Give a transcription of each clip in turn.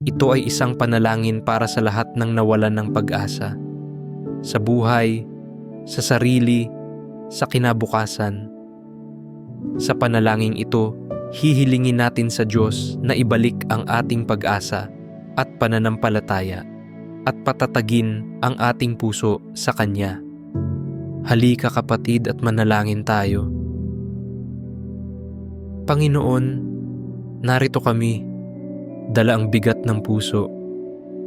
ito ay isang panalangin para sa lahat ng nawalan ng pag-asa. Sa buhay, sa sarili, sa kinabukasan. Sa panalangin ito, hihilingin natin sa Diyos na ibalik ang ating pag-asa at pananampalataya at patatagin ang ating puso sa Kanya. Halika kapatid at manalangin tayo. Panginoon, narito kami. Dala ang bigat ng puso,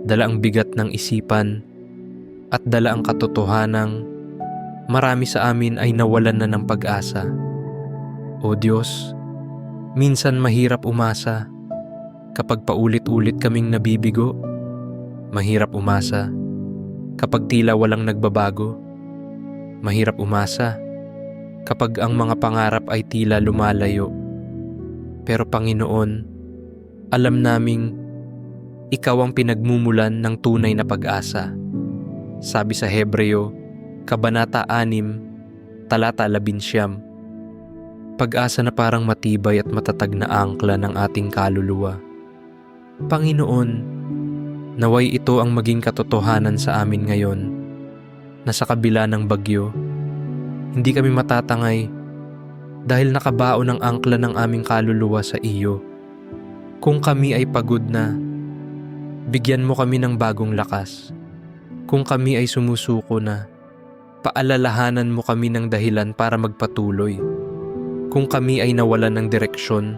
dala ang bigat ng isipan, at dala ang katotohanang marami sa amin ay nawalan na ng pag-asa. O Diyos, minsan mahirap umasa kapag paulit-ulit kaming nabibigo. Mahirap umasa kapag tila walang nagbabago. Mahirap umasa kapag ang mga pangarap ay tila lumalayo. Pero Panginoon, alam naming ikaw ang pinagmumulan ng tunay na pag-asa. Sabi sa Hebreo, Kabanata 6, Talata 11, Pag-asa na parang matibay at matatag na angkla ng ating kaluluwa. Panginoon, naway ito ang maging katotohanan sa amin ngayon na sa kabila ng bagyo, hindi kami matatangay dahil nakabaon ang angkla ng aming kaluluwa sa iyo. Kung kami ay pagod na, bigyan mo kami ng bagong lakas. Kung kami ay sumusuko na, paalalahanan mo kami ng dahilan para magpatuloy. Kung kami ay nawalan ng direksyon,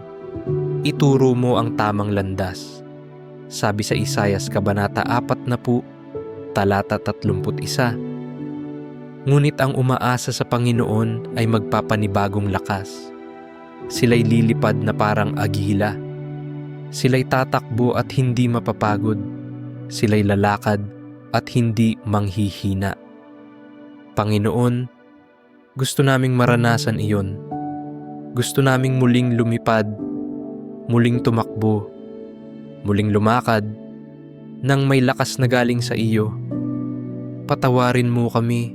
ituro mo ang tamang landas. Sabi sa Isayas Kabanata 4 na po, talata 31. Ngunit ang umaasa sa Panginoon ay magpapanibagong lakas. Sila'y lilipad na parang agila. Sila'y tatakbo at hindi mapapagod. Sila'y lalakad at hindi manghihina. Panginoon, gusto naming maranasan iyon. Gusto naming muling lumipad, muling tumakbo, muling lumakad, nang may lakas na galing sa iyo. Patawarin mo kami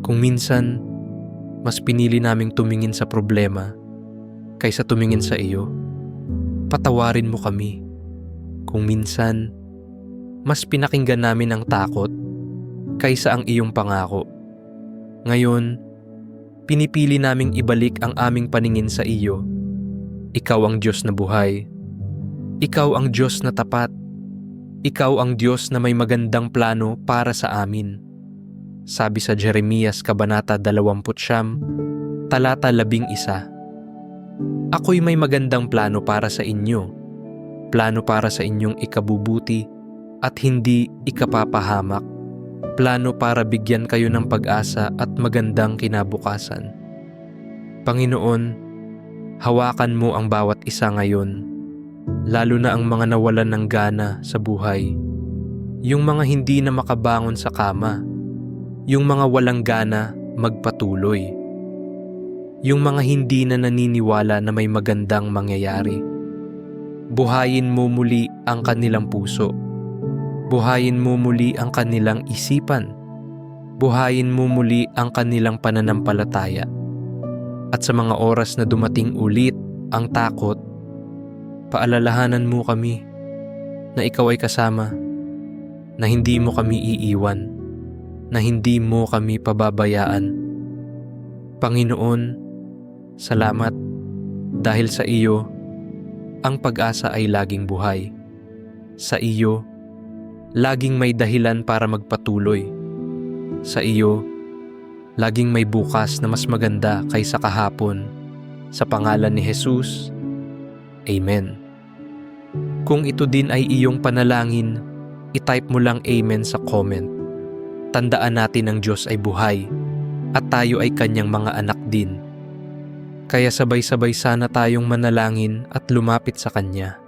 kung minsan mas pinili naming tumingin sa problema kaysa tumingin sa iyo. Patawarin mo kami kung minsan mas pinakinggan namin ang takot kaysa ang iyong pangako. Ngayon, pinipili naming ibalik ang aming paningin sa iyo. Ikaw ang Diyos na buhay. Ikaw ang Diyos na tapat. Ikaw ang Diyos na may magandang plano para sa amin. Sabi sa Jeremias Kabanata 20, talata 11. Ako'y may magandang plano para sa inyo. Plano para sa inyong ikabubuti at hindi ikapapahamak. Plano para bigyan kayo ng pag-asa at magandang kinabukasan. Panginoon, hawakan mo ang bawat isa ngayon, lalo na ang mga nawalan ng gana sa buhay. Yung mga hindi na makabangon sa kama, yung mga walang gana magpatuloy. Yung mga hindi na naniniwala na may magandang mangyayari. Buhayin mo muli ang kanilang puso. Buhayin mo muli ang kanilang isipan. Buhayin mo muli ang kanilang pananampalataya. At sa mga oras na dumating ulit ang takot, paalalahanan mo kami na ikaw ay kasama, na hindi mo kami iiwan na hindi mo kami pababayaan. Panginoon, salamat dahil sa iyo, ang pag-asa ay laging buhay. Sa iyo, laging may dahilan para magpatuloy. Sa iyo, laging may bukas na mas maganda kaysa kahapon. Sa pangalan ni Jesus, Amen. Kung ito din ay iyong panalangin, itype mo lang Amen sa comment tandaan natin ang Diyos ay buhay at tayo ay kanyang mga anak din. Kaya sabay-sabay sana tayong manalangin at lumapit sa Kanya.